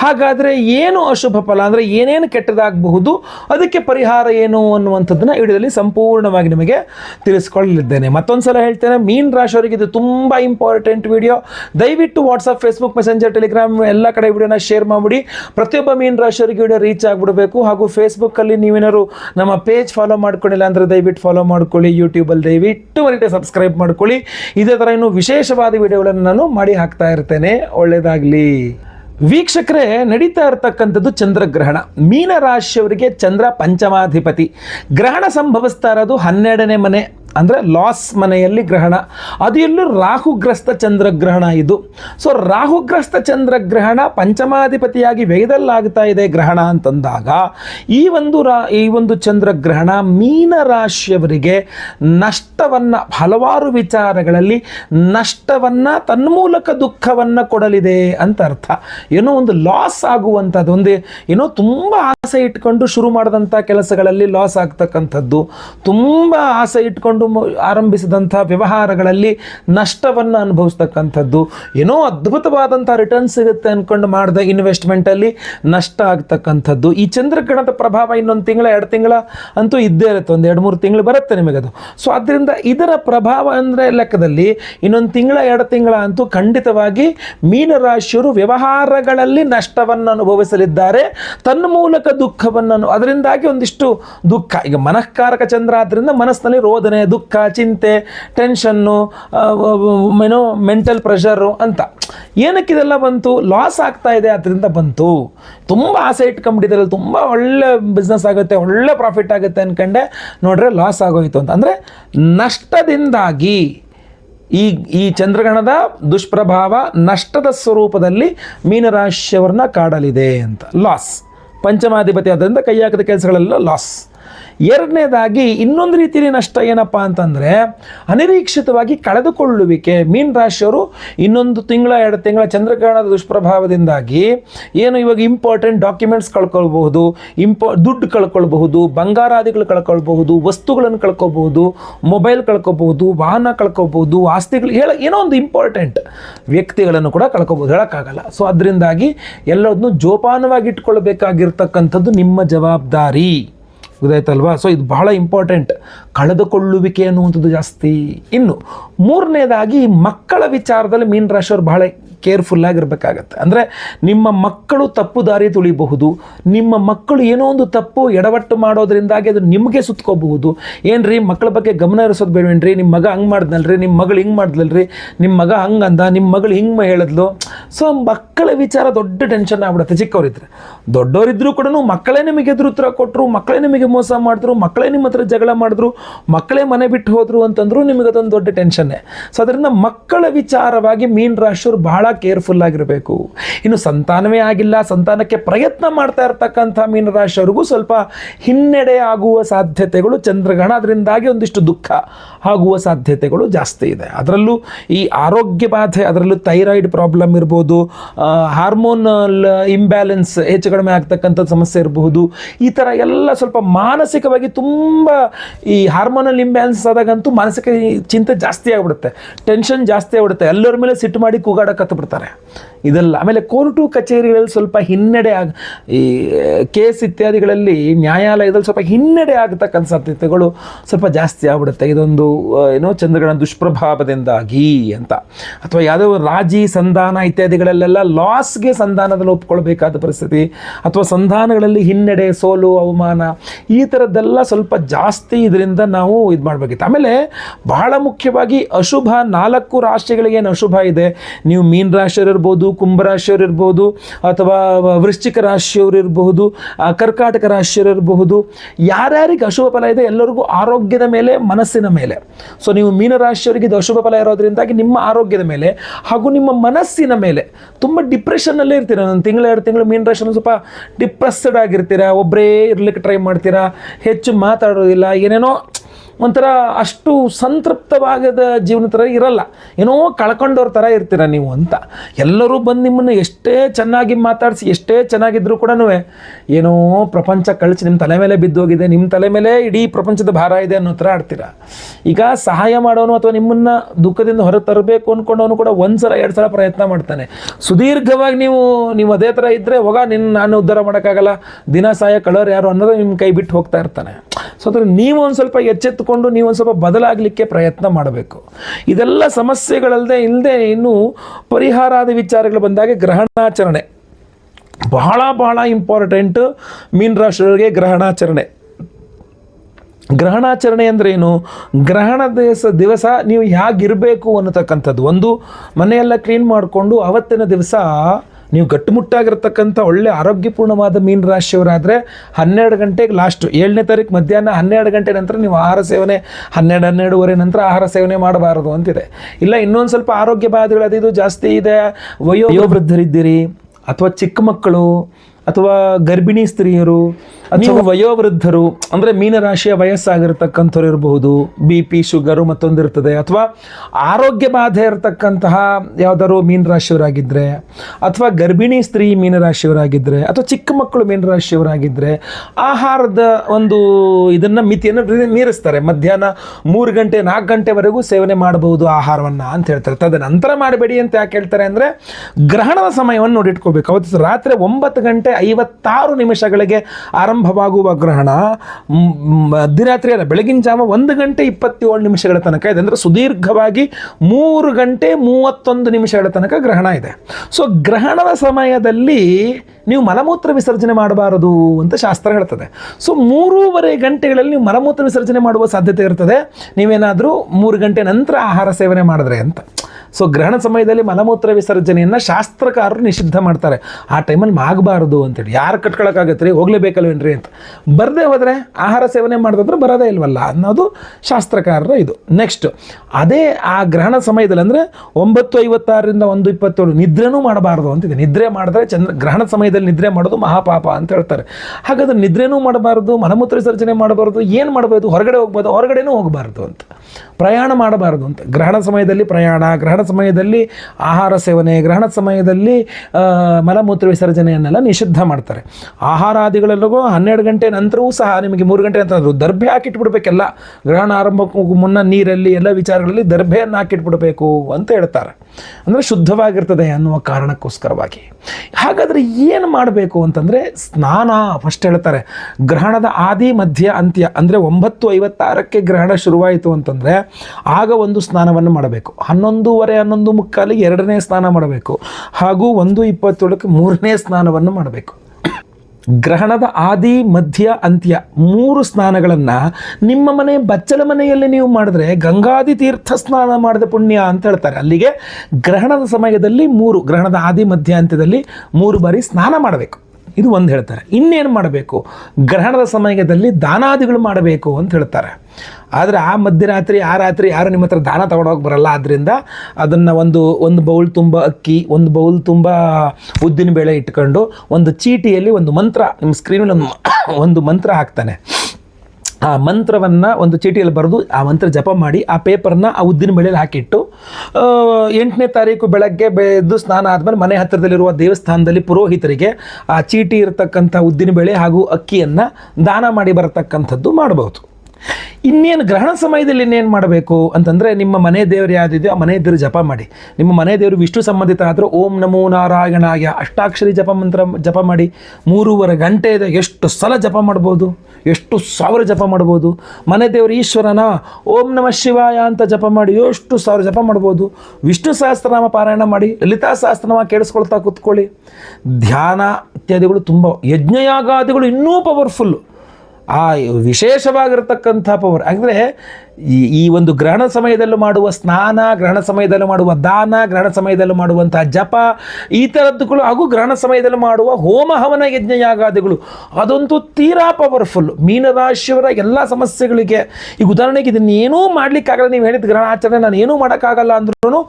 ಹಾಗಾದರೆ ಏನು ಅಶುಭ ಫಲ? ಅಂದರೆ ಏನೇನು ಕೆಟ್ಟದಾಗಬಹುದು? ಅದಕ್ಕೆ ಪರಿಹಾರ ಏನು ಅನ್ನುವಂಥದ್ದನ್ನು ವಿಡಿಯೋದಲ್ಲಿ ಸಂಪೂರ್ಣವಾಗಿ ನಿಮಗೆ ತಿಳಿಸ್ಕೊಳ್ಳಲಿದ್ದೇನೆ. ಮತ್ತೊಂದು ಸಲ ಹೇಳ್ತೇನೆ, ಮೀನ್ ರಾಶಿಯವರಿಗೆ ಇದು ತುಂಬ ಇಂಪಾರ್ಟೆಂಟ್ ವಿಡಿಯೋ ದಯವಿಟ್ಟು ವಾಟ್ಸಪ್ ಫೇಸ್ಬುಕ್ ಮೆಸೆಂಜರ್ ಟೆಲಿಗ್ರಾಮ್ ಎಲ್ಲ ಕಡೆ ವಿಡಿಯೋನ ಶೇರ್ ಮಾಡಿಬಿಡಿ. ಪ್ರತಿಯೊಬ್ಬ ಮೀನ್ ರಾಶಿಯವರಿಗೆ ವಿಡಿಯೋ ರೀಚ್ ಆಗಿಬಿಡಬೇಕು. ಹಾಗೂ ಫೇಸ್ಬುಕ್ಕಲ್ಲಿ ನೀವೇನಾದ್ರು ನಮ್ಮ ಪೇಜ್ ಫಾಲೋ ಮಾಡ್ಕೊಂಡಿಲ್ಲ ಅಂದರೆ ದಯವಿಟ್ಟು ಫಾಲೋ ಮಾಡ್ಕೊಳ್ಳಿ. ಯೂಟ್ಯೂಬಲ್ಲಿ ದಯವಿಟ್ಟು ಮರಿಟೆ ಸಬ್ಸ್ಕ್ರೈಬ್ ಮಾಡ್ಕೊಳ್ಳಿ. ಇದೇ ಥರ ಇನ್ನೂ ವಿಶೇಷವಾದ ವಿಡಿಯೋಗಳನ್ನು ನಾನು ಮಾಡಿ ಹಾಕ್ತಾ ಇರ್ತೇನೆ ಒಳ್ಳೆಯದಾಗಲಿ ವೀಕ್ಷಕರೇ, ನಡೀತಾ ಇರತಕ್ಕಂಥದ್ದು ಚಂದ್ರಗ್ರಹಣ. ಮೀನರಾಶಿಯವರಿಗೆ ಚಂದ್ರ ಪಂಚಮಾಧಿಪತಿ. ಗ್ರಹಣ ಸಂಭವಿಸ್ತಾ ಇರೋದು ಹನ್ನೆರಡನೇ ಮನೆ. ಅಂದರೆ ಲಾಸ್ ಮನೆಯಲ್ಲಿ ಗ್ರಹಣ. ಅದು ಎಲ್ಲೂ ರಾಹುಗ್ರಸ್ತ ಚಂದ್ರಗ್ರಹಣ ಇದು. ಸೊ ರಾಹುಗ್ರಸ್ತ ಚಂದ್ರಗ್ರಹಣ ಪಂಚಮಾಧಿಪತಿಯಾಗಿ ವೇದಲ್ಲಾಗ್ತಾ ಇದೆ ಗ್ರಹಣ ಅಂತಂದಾಗ, ಈ ಒಂದು ರಾ, ಈ ಒಂದು ಚಂದ್ರಗ್ರಹಣ ಮೀನರಾಶಿಯವರಿಗೆ ನಷ್ಟವನ್ನು, ಹಲವಾರು ವಿಚಾರಗಳಲ್ಲಿ ನಷ್ಟವನ್ನು ತನ್ಮೂಲಕ ದುಃಖವನ್ನು ಕೊಡಲಿದೆ ಅಂತ ಅರ್ಥ. ಏನೋ ಒಂದು ಲಾಸ್ ಆಗುವಂಥದ್ದು, ಒಂದೇ ಏನೋ ತುಂಬ ಆಸೆ ಇಟ್ಕೊಂಡು ಶುರು ಮಾಡಿದಂಥ ಕೆಲಸಗಳಲ್ಲಿ ಲಾಸ್ ಆಗ್ತಕ್ಕಂಥದ್ದು. ತುಂಬ ಆಸೆ ಇಟ್ಕೊಂಡು ಮು- ಆರಂಭಿಸಿದಂಥ ವ್ಯವಹಾರಗಳಲ್ಲಿ ನಷ್ಟವನ್ನು ಅನುಭವಿಸ್ತಕ್ಕಂಥದ್ದು. ಏನೋ ಅದ್ಭುತವಾದಂಥ ರಿಟರ್ನ್ ಸಿಗುತ್ತೆ ಅಂದ್ಕೊಂಡು ಮಾಡಿದ ಇನ್ವೆಸ್ಟ್ಮೆಂಟಲ್ಲಿ ನಷ್ಟ ಆಗ್ತಕ್ಕಂಥದ್ದು. ಈ ಚಂದ್ರಗ್ರಹಣದ ಪ್ರಭಾವ ಇನ್ನೊಂದು ತಿಂಗಳ, ಎರಡು ತಿಂಗಳ ಅಂತೂ ಇದ್ದೇ ಇರುತ್ತೆ. ಒಂದು ಎರಡು ಮೂರು ತಿಂಗಳು ಬರುತ್ತೆ ನಿಮಗದು ಸೊ ಅದರಿಂದ ಇದರ ಪ್ರಭಾವ ಅಂದರೆ ಲೆಕ್ಕದಲ್ಲಿ ಇನ್ನೊಂದು ತಿಂಗಳ, ಎರಡು ತಿಂಗಳ ಅಂತೂ ಖಂಡಿತವಾಗಿ ಮೀನರಾಶಿಯವರು ವ್ಯವಹಾರಗಳಲ್ಲಿ ನಷ್ಟವನ್ನು ಅನುಭವಿಸಲಿದ್ದಾರೆ. ತನ್ನ ಮೂಲಕ ದುಃಖವನ್ನು ಅದರಿಂದಾಗಿ ಒಂದಿಷ್ಟು ದುಃಖ. ಈಗ ಮನಃಕಾರಕ ಚಂದ್ರ ಆದ್ದರಿಂದ ಮನಸ್ಸಿನಲ್ಲಿ ರೋದನೆ ದುಃಖ, ಚಿಂತೆ ಟೆನ್ಷನ್ನು ಏನೋ ಮೆಂಟಲ್ ಪ್ರೆಷರು ಅಂತ. ಏನಕ್ಕೆ ಇದೆಲ್ಲ ಬಂತು? ಲಾಸ್ ಆಗ್ತಾ ಇದೆ, ಅದರಿಂದ ಬಂತು. ತುಂಬ ಆಸೆ ಇಟ್ಕೊಂಡ್ಬಿಟ್ಟಿದ್ದಾರೆ ತುಂಬ ಒಳ್ಳೆ ಬಿಸ್ನೆಸ್ ಆಗುತ್ತೆ, ಒಳ್ಳೆ ಪ್ರಾಫಿಟ್ ಆಗುತ್ತೆ ಅನ್ಕಂಡೆ ನೋಡ್ರೆ ಲಾಸ್ ಆಗೋಯ್ತು ಅಂತ. ಅಂದರೆ ನಷ್ಟದಿಂದಾಗಿ ಈ ಈ ಚಂದ್ರಗಣದ ದುಷ್ಪ್ರಭಾವ ನಷ್ಟದ ಸ್ವರೂಪದಲ್ಲಿ ಮೀನರಾಶಿಯವ್ರನ್ನ ಕಾಡಲಿದೆ ಅಂತ. ಲಾಸ್ ಪಂಚಮಾಧಿಪತಿ ಆದ್ದರಿಂದ ಕೈ ಹಾಕಿದ ಕೆಲಸಗಳೆಲ್ಲ ಲಾಸ್ ಎರಡನೇದಾಗಿ ಇನ್ನೊಂದು ರೀತಿಯಲ್ಲಿ ನಷ್ಟ ಏನಪ್ಪ ಅಂತಂದರೆ ಅನಿರೀಕ್ಷಿತವಾಗಿ ಕಳೆದುಕೊಳ್ಳುವಿಕೆ. ಮೀನ್ ರಾಶಿಯವರು ಇನ್ನೊಂದು ತಿಂಗಳ, ಎರಡು ತಿಂಗಳ ಚಂದ್ರಗ್ರಹಣದ ದುಷ್ಪ್ರಭಾವದಿಂದಾಗಿ ಏನು ಇವಾಗ ಇಂಪಾರ್ಟೆಂಟ್ ಡಾಕ್ಯುಮೆಂಟ್ಸ್ ಕಳ್ಕೊಳ್ಬಹುದು ಇಂಪಾ ದುಡ್ಡು ಕಳ್ಕೊಳ್ಬಹುದು, ಬಂಗಾರಾದಿಗಳು ಕಳ್ಕೊಳ್ಬಹುದು, ವಸ್ತುಗಳನ್ನು ಕಳ್ಕೊಬಹುದು ಮೊಬೈಲ್ ಕಳ್ಕೊಬಹುದು ವಾಹನ ಕಳ್ಕೊಬಹುದು ಆಸ್ತಿಗಳು ಹೇಳ, ಏನೋ ಒಂದು ಇಂಪಾರ್ಟೆಂಟ್ ವ್ಯಕ್ತಿಗಳನ್ನು ಕೂಡ ಕಳ್ಕೊಬಹುದು ಹೇಳೋಕ್ಕಾಗಲ್ಲ. ಸೊ ಅದರಿಂದಾಗಿ ಎಲ್ಲದನ್ನು ಜೋಪಾನವಾಗಿ ಇಟ್ಕೊಳ್ಬೇಕಾಗಿರ್ತಕ್ಕಂಥದ್ದು ನಿಮ್ಮ ಜವಾಬ್ದಾರಿ. ಗೊತ್ತಾಯ್ತಲ್ವಾ? ಸೊ ಇದು ಬಹಳ ಇಂಪಾರ್ಟೆಂಟ್ ಕಳೆದುಕೊಳ್ಳುವಿಕೆ ಅನ್ನುವಂಥದ್ದು ಜಾಸ್ತಿ. ಇನ್ನು ಮೂರನೇದಾಗಿ ಮಕ್ಕಳ ವಿಚಾರದಲ್ಲಿ ಮೀನ್ ರಾಶಿಯವರು ಬಹಳ ಕೇರ್ಫುಲ್ ಆಗಿರಬೇಕಾಗತ್ತೆ. ಅಂದರೆ ನಿಮ್ಮ ಮಕ್ಕಳು ತಪ್ಪು ದಾರಿ ತುಳಿಬಹುದು, ನಿಮ್ಮ ಮಕ್ಕಳು ಏನೋ ಒಂದು ತಪ್ಪು ಎಡವಟ್ಟು ಮಾಡೋದ್ರಿಂದಾಗಿ ಅದು ನಿಮಗೆ ಸುತ್ಕೋಬಹುದು. ಏನ್ರಿ, ಮಕ್ಕಳ ಬಗ್ಗೆ ಗಮನ ಇರಿಸೋದು ಬೇಡವೇನ್ರಿ? ನಿಮ್ಮ ಮಗ ಹಂಗೆ ಮಾಡ್ದಲ್ರಿ ನಿಮ್ಮ ಮಗಳು ಹಿಂಗೆ ಮಾಡ್ದಲ್ರಿ ನಿಮ್ಮ ಮಗ ಹಂಗೆ ಅಂದ? ನಿಮ್ಮ ಮಗಳು ಹಿಂಗೆ ಹೇಳಿದ್ಲು? ಸೊ ಮಕ್ಕಳ ವಿಚಾರ ದೊಡ್ಡ ಟೆನ್ಷನ್ ಆಗ್ಬಿಡುತ್ತೆ. ಚಿಕ್ಕವರಿದ್ರೆ ದೊಡ್ಡವರಿದ್ರೂ ಕೂಡ ಮಕ್ಕಳೇ ನಿಮಗೆ ಎದುರು ಉತ್ತರ ಕೊಟ್ಟರು ಮಕ್ಕಳೇ ನಿಮಗೆ ಮೋಸ ಮಾಡಿದ್ರು, ಮಕ್ಕಳೇ ನಿಮ್ಮ ಹತ್ರ ಜಗಳ ಮಾಡಿದ್ರು ಮಕ್ಕಳೇ ಮನೆ ಬಿಟ್ಟು ಹೋದರು ಅಂತಂದರೂ ನಿಮಗೆ ಅದೊಂದು ದೊಡ್ಡ ಟೆನ್ಷನ್ನೇ ಸೊ ಅದರಿಂದ ಮಕ್ಕಳ ವಿಚಾರವಾಗಿ ಮೀನ್ ರಾಶಿಯವರು ಬಹಳ ಕೇರ್ಫುಲ್ ಆಗಿರಬೇಕು. ಇನ್ನು ಸಂತಾನವೇ ಆಗಿಲ್ಲ, ಸಂತಾನಕ್ಕೆ ಪ್ರಯತ್ನ ಮಾಡ್ತಾ ಇರ್ತಕ್ಕಂಥ ಮೀನ ರಾಶಿಯವರಿಗೂ ಸ್ವಲ್ಪ ಹಿನ್ನಡೆ ಆಗುವ ಸಾಧ್ಯತೆಗಳು, ಚಂದ್ರಗ್ರಹಣ ಅದರಿಂದಾಗಿ ಒಂದಿಷ್ಟು ದುಃಖ ಆಗುವ ಸಾಧ್ಯತೆಗಳು ಜಾಸ್ತಿ ಇದೆ. ಅದರಲ್ಲೂ ಈ ಆರೋಗ್ಯ ಬಾಧೆ, ಅದರಲ್ಲೂ ಥೈರಾಯ್ಡ್ ಪ್ರಾಬ್ಲಮ್ ಇರ್ಬೋದು ಹಾರ್ಮೋನಲ್ ಇಂಬ್ಯಾಲೆನ್ಸ್ ಹೆಚ್ಚು ಕಡಿಮೆ ಆಗ್ತಕ್ಕಂಥ ಸಮಸ್ಯೆ ಇರಬಹುದು, ಈ ಥರ ಎಲ್ಲ ಸ್ವಲ್ಪ ಮಾನಸಿಕವಾಗಿ ತುಂಬ ಈ ಹಾರ್ಮೋನಲ್ ಇಂಬ್ಯಾಲೆನ್ಸ್ ಆದಾಗಂತೂ ಮಾನಸಿಕ ಚಿಂತೆ ಜಾಸ್ತಿ ಆಗಿಬಿಡುತ್ತೆ. ಟೆನ್ಷನ್ ಜಾಸ್ತಿ ಆಗಿಬಿಡುತ್ತೆ. ಎಲ್ಲರ ಮೇಲೆ ಸಿಟ್ಟು ಮಾಡಿ ಕೂಗಾಡಕತ್ತು ಬಿಡ್ತಾರೆ ಇದೆಲ್ಲ ಆಮೇಲೆ ಕೋರ್ಟು ಕಚೇರಿಗಳಲ್ಲಿ ಸ್ವಲ್ಪ ಹಿನ್ನಡೆ ಆಗ ಈ ಕೇಸ್ ಇತ್ಯಾದಿಗಳಲ್ಲಿ ನ್ಯಾಯಾಲಯದಲ್ಲಿ ಸ್ವಲ್ಪ ಹಿನ್ನಡೆ ಆಗತಕ್ಕಂಥ ಸಾಧ್ಯತೆಗಳು ಸ್ವಲ್ಪ ಜಾಸ್ತಿ ಆಗ್ಬಿಡುತ್ತೆ. ಇದೊಂದು ಏನೋ ಚಂದ್ರಗಳ ದುಷ್ಪ್ರಭಾವದಿಂದಾಗಿ ಅಂತ. ಅಥವಾ ಯಾವುದೋ ರಾಜಿ ಸಂಧಾನ ಇತ್ಯಾದಿಗಳಲ್ಲೆಲ್ಲ ಲಾಸ್ಗೆ ಸಂಧಾನದಲ್ಲಿ ಒಪ್ಕೊಳ್ಬೇಕಾದ ಪರಿಸ್ಥಿತಿ, ಅಥವಾ ಸಂಧಾನಗಳಲ್ಲಿ ಹಿನ್ನಡೆ, ಸೋಲು, ಅವಮಾನ ಈ ಥರದ್ದೆಲ್ಲ ಸ್ವಲ್ಪ ಜಾಸ್ತಿ ಇದರಿಂದ ನಾವು ಇದು ಮಾಡಬೇಕಿತ್ತು. ಆಮೇಲೆ ಬಹಳ ಮುಖ್ಯವಾಗಿ ಅಶುಭ ನಾಲ್ಕು ರಾಶಿಗಳಿಗೆ ಏನು ಅಶುಭ ಇದೆ? ನೀವು ಮೀನ್ ರಾಶಿಯವರು ಕುಂಭ ರಾಶಿಯವರು ಇರ್ಬೋದು ಅಥವಾ ವೃಶ್ಚಿಕ ರಾಶಿಯವರು ಇರಬಹುದು ಕರ್ಕಾಟಕ ರಾಶಿಯವರು ಇರಬಹುದು ಯಾರ್ಯಾರಿಗೆ ಅಶುಭ ಫಲ ಇದೆ ಎಲ್ಲರಿಗೂ ಆರೋಗ್ಯದ ಮೇಲೆ, ಮನಸ್ಸಿನ ಮೇಲೆ. ಸೊ ನೀವು ಮೀನರಾಶಿಯವರಿಗೆ ಇದು ಅಶುಭ ಫಲ ಇರೋದ್ರಿಂದಾಗಿ ನಿಮ್ಮ ಆರೋಗ್ಯದ ಮೇಲೆ ಹಾಗೂ ನಿಮ್ಮ ಮನಸ್ಸಿನ ಮೇಲೆ ತುಂಬ ಡಿಪ್ರೆಷನ್ನಲ್ಲೇ ಇರ್ತೀರ? ಒಂದು ತಿಂಗಳು, ಎರಡು ತಿಂಗಳು ಮೀನ ರಾಶಿಯಲ್ಲಿ ಸ್ವಲ್ಪ ಡಿಪ್ರೆಸ್ಡ್ ಆಗಿರ್ತೀರಾ? ಒಬ್ಬರೇ ಇರ್ಲಿಕ್ಕೆ ಟ್ರೈ ಮಾಡ್ತೀರಾ? ಹೆಚ್ಚು ಮಾತಾಡೋದಿಲ್ಲ, ಏನೇನೋ ಒಂಥರ ಅಷ್ಟು ಸಂತೃಪ್ತವಾಗದ ಜೀವನ ಥರ ಇರಲ್ಲ. ಏನೋ ಕಳ್ಕೊಂಡವ್ರ ಥರ ಇರ್ತೀರ ನೀವು ಅಂತ. ಎಲ್ಲರೂ ಬಂದು ನಿಮ್ಮನ್ನು ಎಷ್ಟೇ ಚೆನ್ನಾಗಿ ಮಾತಾಡಿಸಿ, ಎಷ್ಟೇ ಚೆನ್ನಾಗಿದ್ರೂ ಕೂಡ ಏನೋ ಪ್ರಪಂಚ ಕಳಿಸಿ ನಿಮ್ಮ ತಲೆ ಮೇಲೆ ಬಿದ್ದೋಗಿದೆ ನಿಮ್ಮ ತಲೆ ಮೇಲೆ ಇಡೀ ಪ್ರಪಂಚದ ಭಾರ ಇದೆ ಅನ್ನೋ ಥರ ಆಡ್ತೀರ. ಈಗ ಸಹಾಯ ಮಾಡೋನು ಅಥವಾ ನಿಮ್ಮನ್ನು ದುಃಖದಿಂದ ಹೊರಗೆ ತರಬೇಕು ಅಂದ್ಕೊಂಡವನು ಕೂಡ ಒಂದು ಸಲ ಎರಡು ಸಲ ಪ್ರಯತ್ನ ಮಾಡ್ತಾನೆ. ಸುದೀರ್ಘವಾಗಿ ನೀವು ನೀವು ಅದೇ ಥರ ಇದ್ದರೆ ಹೋಗ ನಿನ್ನ ನಾನು ಉದ್ಧಾರ ಮಾಡೋಕ್ಕಾಗಲ್ಲ. ದಿನ ಸಹಾಯ ಕಳೋರು ಯಾರು ಅನ್ನೋದು ನಿಮ್ಮ ಕೈ ಬಿಟ್ಟು ಹೋಗ್ತಾ ಇರ್ತಾನೆ. ಸೊ ಅದ್ರ ನೀವು ಒಂದು ಸ್ವಲ್ಪ ಎಚ್ಚೆತ್ತುಕೊಂಡು ನೀವು ಒಂದು ಸ್ವಲ್ಪ ಬದಲಾಗಲಿಕ್ಕೆ ಪ್ರಯತ್ನ ಮಾಡಬೇಕು. ಇದೆಲ್ಲ ಸಮಸ್ಯೆಗಳಲ್ಲದೆ ಇಲ್ಲದೆ ಇನ್ನು ಪರಿಹಾರಾದ ವಿಚಾರಗಳು ಬಂದಾಗ ಗ್ರಹಣಾಚರಣೆ. ಬಹಳ ಬಹಳ ಇಂಪಾರ್ಟೆಂಟ್ ಮೀನ್ ರಾಶಿಯವರಿಗೆ ಗ್ರಹಣಾಚರಣೆ. ಗ್ರಹಣಾಚರಣೆ ಅಂದರೆ ಏನು? ಗ್ರಹಣ ದಿವಸ ದಿವಸ ನೀವು ಹೇಗಿರಬೇಕು ಅನ್ನತಕ್ಕಂಥದ್ದು. ಒಂದು ಮನೆಯೆಲ್ಲ ಕ್ಲೀನ್ ಮಾಡಿಕೊಂಡು ಅವತ್ತಿನ ದಿವಸ ನೀವು ಗಟ್ಟುಮುಟ್ಟಾಗಿರ್ತಕ್ಕಂಥ ಒಳ್ಳೆ ಆರೋಗ್ಯಪೂರ್ಣವಾದ ಮೀನು ರಾಶಿಯವರಾದರೆ ಹನ್ನೆರಡು ಗಂಟೆಗೆ ಲಾಸ್ಟು ಏಳನೇ ತಾರೀಕು ಮಧ್ಯಾಹ್ನ ಹನ್ನೆರಡು ಗಂಟೆ ನಂತರ ನೀವು ಆಹಾರ ಸೇವನೆ, ಹನ್ನೆರಡು, ಹನ್ನೆರಡುವರೆ ನಂತರ ಆಹಾರ ಸೇವನೆ ಮಾಡಬಾರದು ಅಂತಿದೆ. ಇಲ್ಲ, ಇನ್ನೊಂದು ಸ್ವಲ್ಪ ಆರೋಗ್ಯ ಬಾಧೆಗಳು ಅದು ಇದು ಜಾಸ್ತಿ ಇದೆ. ವಯೋ ವಯೋವೃದ್ಧರಿದ್ದೀರಿ, ಅಥವಾ ಚಿಕ್ಕ ಮಕ್ಕಳು, ಅಥವಾ ಗರ್ಭಿಣಿ ಸ್ತ್ರೀಯರು ನೀವು ವಯೋವೃದ್ಧರು ಅಂದರೆ ಮೀನರಾಶಿಯ ವಯಸ್ಸಾಗಿರ್ತಕ್ಕಂಥವ್ರು ಇರಬಹುದು ಬಿ ಪಿ ಶುಗರು ಮತ್ತೊಂದಿರ್ತದೆ ಅಥವಾ ಆರೋಗ್ಯ ಬಾಧೆ ಇರತಕ್ಕಂತಹ ಯಾವ್ದಾದ್ರು ಮೀನರಾಶಿಯವರಾಗಿದ್ದರೆ ಅಥವಾ ಗರ್ಭಿಣಿ ಸ್ತ್ರೀ ಮೀನರಾಶಿಯವರಾಗಿದ್ದರೆ ಅಥವಾ ಚಿಕ್ಕ ಮಕ್ಕಳು ಮೀನರಾಶಿಯವರಾಗಿದ್ದರೆ ಆಹಾರದ ಒಂದು ಇದನ್ನು ಮಿತಿಯನ್ನು ಮೀರಿಸ್ತಾರೆ. ಮಧ್ಯಾಹ್ನ ಮೂರು ಗಂಟೆ ನಾಲ್ಕು ಗಂಟೆವರೆಗೂ ಸೇವನೆ ಮಾಡಬಹುದು ಆಹಾರವನ್ನು ಅಂತ ಹೇಳ್ತಾರೆ. ತದನಂತರ ಮಾಡಬೇಡಿ ಅಂತ ಯಾಕೆ ಹೇಳ್ತಾರೆ ಅಂದರೆ ಗ್ರಹಣದ ಸಮಯವನ್ನು ನೋಡಿಟ್ಕೋಬೇಕು. ಅವತ್ತು ರಾತ್ರಿ ಒಂಬತ್ತು ಗಂಟೆ ಐವತ್ತಾರು ನಿಮಿಷಗಳಿಗೆ ಆರಂಭ ಆರಂಭವಾಗುವ ಗ್ರಹಣ ಮಧ್ಯರಾತ್ರಿ ಅಲ್ಲ, ಬೆಳಗಿನ ಜಾವ ಒಂದು ಗಂಟೆ ಇಪ್ಪತ್ತೇಳು ನಿಮಿಷಗಳ ತನಕ ಇದೆ. ಅಂದರೆ ಸುದೀರ್ಘವಾಗಿ ಮೂರು ಗಂಟೆ ಮೂವತ್ತೊಂದು ನಿಮಿಷಗಳ ತನಕ ಗ್ರಹಣ ಇದೆ. ಸೊ ಗ್ರಹಣದ ಸಮಯದಲ್ಲಿ ನೀವು ಮಲಮೂತ್ರ ವಿಸರ್ಜನೆ ಮಾಡಬಾರದು ಅಂತ ಶಾಸ್ತ್ರ ಹೇಳ್ತದೆ. ಸೊ ಮೂರೂವರೆ ಗಂಟೆಗಳಲ್ಲಿ ನೀವು ಮಲಮೂತ್ರ ವಿಸರ್ಜನೆ ಮಾಡುವ ಸಾಧ್ಯತೆ ಇರ್ತದೆ. ನೀವೇನಾದರೂ ಮೂರು ಗಂಟೆ ನಂತರ ಆಹಾರ ಸೇವನೆ ಮಾಡಿದ್ರೆ ಅಂತ. ಸೊ ಗ್ರಹಣ ಸಮಯದಲ್ಲಿ ಮಲಮೂತ್ರ ವಿಸರ್ಜನೆಯನ್ನು ಶಾಸ್ತ್ರಕಾರರು ನಿಷಿದ್ಧ ಮಾಡ್ತಾರೆ. ಆ ಟೈಮಲ್ಲಿ ಆಗಬಾರ್ದು ಅಂತೇಳಿ. ಯಾರು ಕಟ್ಕೊಳಕ್ಕಾಗತ್ತೆ ರೀ? ಹೋಗ್ಲೇಬೇಕಲ್ವೇನ್ರಿ ಅಂತ. ಬರದೇ ಹೋದರೆ ಆಹಾರ ಸೇವನೆ ಮಾಡಿದ್ರೆ ಬರೋದೇ ಇಲ್ವಲ್ಲ ಅನ್ನೋದು ಶಾಸ್ತ್ರಕಾರರ ಇದು. ನೆಕ್ಸ್ಟ್ ಅದೇ ಆ ಗ್ರಹಣ ಸಮಯದಲ್ಲಿ ಅಂದರೆ ಒಂಬತ್ತು ಐವತ್ತಾರರಿಂದ ಒಂದು ಇಪ್ಪತ್ತೇಳು ನಿದ್ರೆನೂ ಮಾಡಬಾರ್ದು ಅಂತಿದೆ. ನಿದ್ರೆ ಮಾಡಿದ್ರೆ ಚಂದ್ರ, ಗ್ರಹಣ ಸಮಯದಲ್ಲಿ ನಿದ್ರೆ ಮಾಡೋದು ಮಹಾಪಾಪ ಅಂತ ಹೇಳ್ತಾರೆ. ಹಾಗಾದ್ರೆ ನಿದ್ರೆನೂ ಮಾಡಬಾರ್ದು, ಮಲಮೂತ್ರ ವಿಸರ್ಜನೆ ಮಾಡಬಾರ್ದು, ಏನು ಮಾಡಬಾರ್ದು? ಹೊರಗಡೆ ಹೋಗ್ಬೋದು, ಹೊರಗಡೆನೂ ಹೋಗಬಾರ್ದು ಅಂತ. ಪ್ರಯಾಣ ಮಾಡಬಾರದು ಅಂತ. ಗ್ರಹಣ ಸಮಯದಲ್ಲಿ ಪ್ರಯಾಣ, ಗ್ರಹಣ ಸಮಯದಲ್ಲಿ ಆಹಾರ ಸೇವನೆ, ಗ್ರಹಣ ಸಮಯದಲ್ಲಿ ಮಲಮೂತ್ರ ವಿಸರ್ಜನೆಯನ್ನೆಲ್ಲ ನಿಷಿದ್ಧ ಮಾಡ್ತಾರೆ. ಆಹಾರಾದಿಗಳೆಲ್ಲವೂ ಹನ್ನೆರಡು ಗಂಟೆ ನಂತರವೂ ಸಹ ನಿಮಗೆ ಮೂರು ಗಂಟೆ ನಂತರ ದರ್ಭೆ ಹಾಕಿಟ್ಬಿಡ್ಬೇಕೆಲ್ಲ. ಗ್ರಹಣ ಆರಂಭಕ್ಕೂ ಮುನ್ನ ನೀರಲ್ಲಿ ಎಲ್ಲ ವಿಚಾರಗಳಲ್ಲಿ ದರ್ಭೆಯನ್ನು ಹಾಕಿಟ್ಬಿಡಬೇಕು ಅಂತ ಹೇಳ್ತಾರೆ. ಅಂದರೆ ಶುದ್ಧವಾಗಿರ್ತದೆ ಅನ್ನುವ ಕಾರಣಕ್ಕೋಸ್ಕರವಾಗಿ. ಹಾಗಾದರೆ ಏನು ಮಾಡಬೇಕು ಅಂತಂದರೆ ಸ್ನಾನ ಫಸ್ಟ್ ಹೇಳ್ತಾರೆ, ಗ್ರಹಣದ ಆದಿ, ಮಧ್ಯ, ಅಂತ್ಯ, ಅಂದರೆ ಒಂಬತ್ತು ಐವತ್ತಾರಕ್ಕೆ ಗ್ರಹಣ ಶುರುವಾಯಿತು ಅಂತಂದರೆ ಆಗ ಒಂದು ಸ್ನಾನವನ್ನು ಮಾಡಬೇಕು. ಹನ್ನೊಂದೂವರೆ, ಹನ್ನೊಂದು ಮುಕ್ಕಾಲಿಗೆ ಎರಡನೇ ಸ್ನಾನ ಮಾಡಬೇಕು. ಹಾಗೂ ಒಂದು ಇಪ್ಪತ್ತೇಳಕ್ಕೆ ಮೂರನೇ ಸ್ನಾನವನ್ನು ಮಾಡಬೇಕು. ಗ್ರಹಣದ ಆದಿ, ಮಧ್ಯ, ಅಂತ್ಯ ಮೂರು ಸ್ನಾನಗಳನ್ನು ನಿಮ್ಮ ಮನೆ, ಬಚ್ಚಲ ಮನೆಯಲ್ಲಿ ನೀವು ಮಾಡಿದ್ರೆ ಗಂಗಾದಿ ತೀರ್ಥ ಸ್ನಾನ ಮಾಡಿದ ಪುಣ್ಯ ಅಂತ ಹೇಳ್ತಾರೆ. ಅಲ್ಲಿಗೆ ಗ್ರಹಣದ ಸಮಯದಲ್ಲಿ ಮೂರು, ಗ್ರಹಣದ ಆದಿ, ಮಧ್ಯ, ಅಂತ್ಯದಲ್ಲಿ ಮೂರು ಬಾರಿ ಸ್ನಾನ ಮಾಡಬೇಕು. ಇದು ಒಂದು ಹೇಳ್ತಾರೆ. ಇನ್ನೇನು ಮಾಡಬೇಕು? ಗ್ರಹಣದ ಸಮಯದಲ್ಲಿ ದಾನಾದಿಗಳು ಮಾಡಬೇಕು ಅಂತ ಹೇಳ್ತಾರೆ. ಆದರೆ ಆ ಮಧ್ಯರಾತ್ರಿ, ಆ ರಾತ್ರಿ ಯಾರು ನಿಮ್ಮ ಹತ್ರ ದಾನ ತಗೊಂಡೋಗಿ ಬರಲ್ಲ. ಆದ್ದರಿಂದ ಅದನ್ನು ಒಂದು ಒಂದು ಬೌಲ್ ತುಂಬ ಅಕ್ಕಿ, ಒಂದು ಬೌಲ್ ತುಂಬ ಉದ್ದಿನ ಬೇಳೆ ಇಟ್ಕೊಂಡು ಒಂದು ಚೀಟಿಯಲ್ಲಿ ಒಂದು ಮಂತ್ರ, ನಿಮ್ಮ ಸ್ಕ್ರೀನಲ್ಲಿ ಒಂದು ಒಂದು ಮಂತ್ರ ಹಾಕ್ತಾನೆ. ಆ ಮಂತ್ರವನ್ನು ಒಂದು ಚೀಟಿಯಲ್ಲಿ ಬರೆದು ಆ ಮಂತ್ರ ಜಪ ಮಾಡಿ ಆ ಪೇಪರ್ನ ಆ ಉದ್ದಿನ ಬೆಳೆಯಲ್ಲಿ ಹಾಕಿಟ್ಟು ಎಂಟನೇ ತಾರೀಕು ಬೆಳಗ್ಗೆ ಬೆದ್ದು ಸ್ನಾನ ಆದಮೇಲೆ ಮನೆ ಹತ್ತಿರದಲ್ಲಿರುವ ದೇವಸ್ಥಾನದಲ್ಲಿ ಪುರೋಹಿತರಿಗೆ ಆ ಚೀಟಿ ಇರತಕ್ಕಂಥ ಉದ್ದಿನ ಬೆಳೆ ಹಾಗೂ ಅಕ್ಕಿಯನ್ನು ದಾನ ಮಾಡಿ ಬರತಕ್ಕಂಥದ್ದು ಮಾಡಬಹುದು. ಇನ್ನೇನು ಗ್ರಹಣ ಸಮಯದಲ್ಲಿ ಇನ್ನೇನು ಮಾಡಬೇಕು ಅಂತಂದರೆ ನಿಮ್ಮ ಮನೆ ದೇವರು ಯಾವುದಿದೆಯೋ ಆ ಮನೆ ದೇವರು ಜಪ ಮಾಡಿ. ನಿಮ್ಮ ಮನೆ ದೇವರು ವಿಷ್ಣು ಸಂಬಂಧಿತ ಆದರೂ ಓಂ ನಮೋ ನಾರಾಯಣಾಯ ಅಷ್ಟಾಕ್ಷರಿ ಜಪ ಮಂತ್ರ ಜಪ ಮಾಡಿ. ಮೂರುವರೆ ಗಂಟೆ ಇದೆ, ಎಷ್ಟು ಸಲ ಜಪ ಮಾಡ್ಬೋದು? ಎಷ್ಟು ಸಾವಿರ ಜಪ ಮಾಡ್ಬೋದು? ಮನೆ ದೇವರು ಈಶ್ವರನ ಓಂ ನಮ ಶಿವಾಯ ಅಂತ ಜಪ ಮಾಡಿ ಎಷ್ಟು ಸಾವಿರ ಜಪ ಮಾಡ್ಬೋದು? ವಿಷ್ಣು ಸಹಸ್ರನಾಮ ಪಾರಾಯಣ ಮಾಡಿ, ಲಲಿತಾ ಸಹಸ್ರನಾಮ ಕೇಳಿಸ್ಕೊಳ್ತಾ ಕೂತ್ಕೊಳ್ಳಿ. ಧ್ಯಾನ ಇತ್ಯಾದಿಗಳು ತುಂಬ, ಯಜ್ಞಯಾಗಾದಿಗಳು ಇನ್ನೂ ಪವರ್ಫುಲ್ಲು ಆ ವಿಶೇಷವಾಗಿರ್ತಕ್ಕಂಥ ಪವರ್ ಅಂದರೆ ಈ ಈ ಒಂದು ಗ್ರಹಣ ಸಮಯದಲ್ಲೂ ಮಾಡುವ ಸ್ನಾನ, ಗ್ರಹಣ ಸಮಯದಲ್ಲೂ ಮಾಡುವ ದಾನ, ಗ್ರಹಣ ಸಮಯದಲ್ಲೂ ಮಾಡುವಂತಹ ಜಪ, ಈ ಥರದ್ದುಗಳು ಹಾಗೂ ಗ್ರಹಣ ಸಮಯದಲ್ಲಿ ಮಾಡುವ ಹೋಮ ಹವನ ಯಜ್ಞ ಯಾಗಾದಿಗಳು ಅದಂತೂ ತೀರಾ ಪವರ್ಫುಲ್ ಮೀನರಾಶಿಯವರ ಎಲ್ಲ ಸಮಸ್ಯೆಗಳಿಗೆ ಈಗ ಉದಾಹರಣೆಗೆ ಇದನ್ನೇನೂ ಮಾಡಲಿಕ್ಕಾಗಲ್ಲ. ನೀವು ಹೇಳಿದ ಗ್ರಹಣ ಆಚರಣೆ ನಾನು ಏನೂ ಮಾಡೋಕ್ಕಾಗಲ್ಲ ಅಂದ್ರೂ